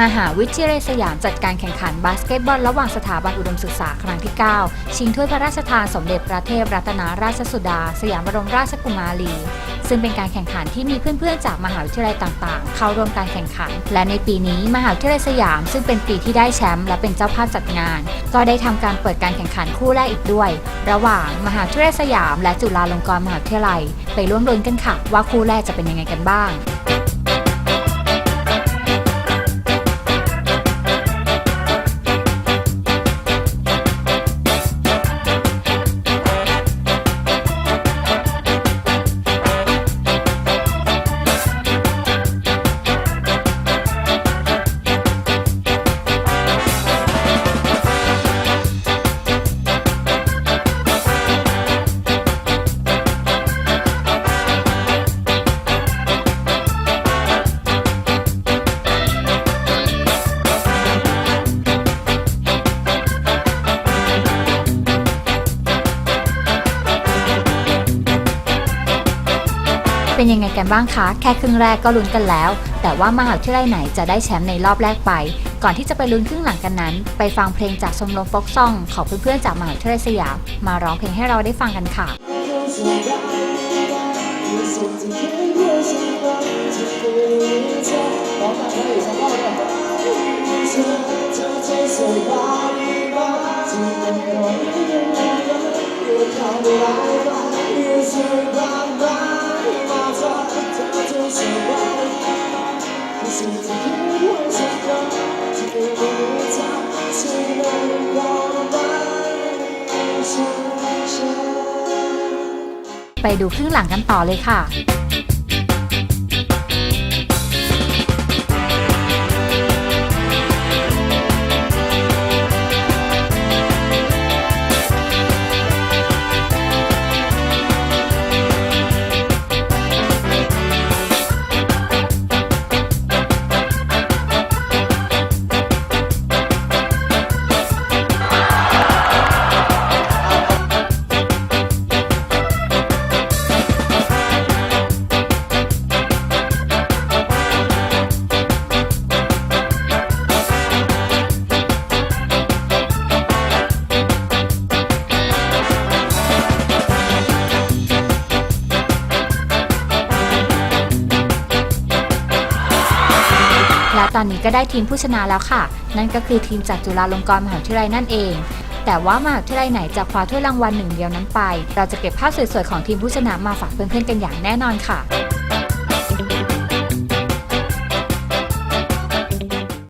มหาวิทยาลัยสยามจัดการแข่งขันบาสเกตบอลระหว่างสถาบันอุดมศึกษาครั้งที่ 9 ชิงถ้วยพระราชทานสมเด็จพระเทพรัตนราชสุดา สยามบรมราชกุมารี ซึ่งเป็นการแข่งขันที่มีเพื่อนๆ จากมหาวิทยาลัยต่างๆ เข้าร่วมการแข่งขัน และในปีนี้มหาวิทยาลัยสยาม ซึ่งเป็นปีที่ได้แชมป์และเป็นเจ้าภาพจัดงาน ก็ได้ทำการเปิดการแข่งขันคู่แรกอีกด้วย ระหว่างมหาวิทยาลัยสยาม และจุฬาลงกรณ์มหาวิทยาลัย ไปร่วมลุ้นกันค่ะว่าคู่แรกจะเป็นยังไงกันบ้าง เป็นยังไงกันบ้างคะ แค่ครึ่งแรกก็ลุ้นกันแล้ว แต่ว่ามหาวิทยาลัยไหนจะได้แชมป์ในรอบแรกไป ก่อนที่จะไปลุ้นครึ่งหลังกันนั้น ไปฟังเพลงจากชมรมฟกซองของเพื่อนๆจากมหาวิทยาลัยสยามมาร้องเพลงให้เราได้ฟังกันค่ะ ไปดูครึ่งหลังกันต่อเลยค่ะ และตอนนี้ก็ได้ทีมผู้ชนะแล้วค่ะ นั่นก็คือทีมจากจุฬาลงกรณ์มหาวิทยาลัยนั่นเอง แต่ว่ามหาวิทยาลัยไหนจะคว้าถ้วยรางวัลหนึ่งเดียวนั้นไป เราจะเก็บภาพสวยๆของทีมผู้ชนะมาฝากเพื่อนๆกันอย่างแน่นอนค่ะ